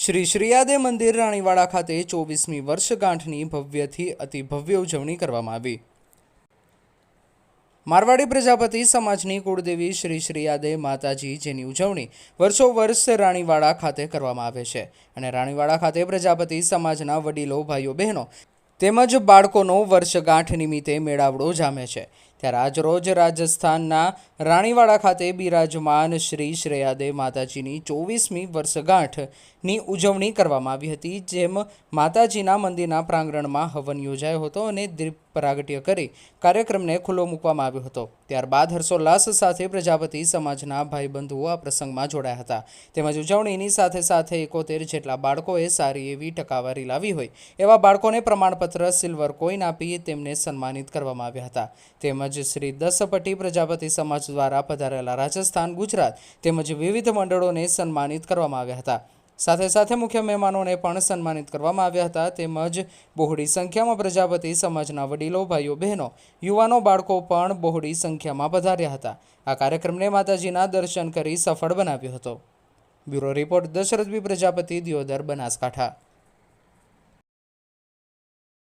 શ્રી શ્રીયાદે મંદિર રાણીવાડા ખાતે ચોવીસમી વર્ષગાંઠની ભવ્યથી અતિ ભવ્ય ઉજવણી કરવામાં આવી. મારવાડી પ્રજાપતિ સમાજની કુળદેવી શ્રી શ્રીયાદે માતાજી જેની ઉજવણી વર્ષો વર્ષ રાણીવાડા ખાતે કરવામાં આવે છે અને રાણીવાડા ખાતે પ્રજાપતિ સમાજના વડીલો, ભાઈઓ, બહેનો તેમજ બાળકોનો વર્ષગાંઠ નિમિત્તે મેળાવડો જામે છે. ત્યારે આજરોજ રાજસ્થાનના રાણીવાડા ખાતે બિરાજમાન શ્રી શ્રેયાદે માતાજીની ચોવીસમી વર્ષગાંઠની ઉજવણી કરવામાં આવી હતી, જેમ માતાજીના મંદિરના પ્રાંગણમાં હવન યોજાયો હતો અને દીપ પ્રાગટ્ય કરી કાર્યક્રમને ખુલ્લો મૂકવામાં આવ્યો હતો. ત્યારબાદ હર્ષોલ્લાસ સાથે પ્રજાપતિ સમાજના ભાઈબંધુઓ આ પ્રસંગમાં જોડાયા હતા. તેમજ ઉજવણીની સાથે સાથે એકોતેર જેટલા બાળકોએ સારી એવી ટકાવારી લાવી હોય એવા બાળકોને પ્રમાણપત્ર, સિલ્વર કોઈન આપી તેમને સન્માનિત કરવામાં આવ્યા હતા. તેમજ શ્રી દસપટ્ટી પ્રજાપતિ સમાજ દ્વારા પધારેલા રાજસ્થાન, ગુજરાત તેમજ વિવિધ મંડળોને સન્માનિત કરવામાં આવ્યા હતા. સાથે સાથે મુખ્ય મહેમાનોને પણ સન્માનિત કરવામાં આવ્યા હતા. તેમજ બહોળી સંખ્યામાં પ્રજાપતિ સમાજના વડીલો, ભાઈઓ, બહેનો, યુવાનો, બાળકો પણ બહોળી સંખ્યામાં પધાર્યા હતા. આ કાર્યક્રમને માતાજીના દર્શન કરી સફળ બનાવ્યો હતો. બ્યુરો રિપોર્ટ દશરથબી પ્રજાપતિ, દિયોદર, બનાસકાંઠા.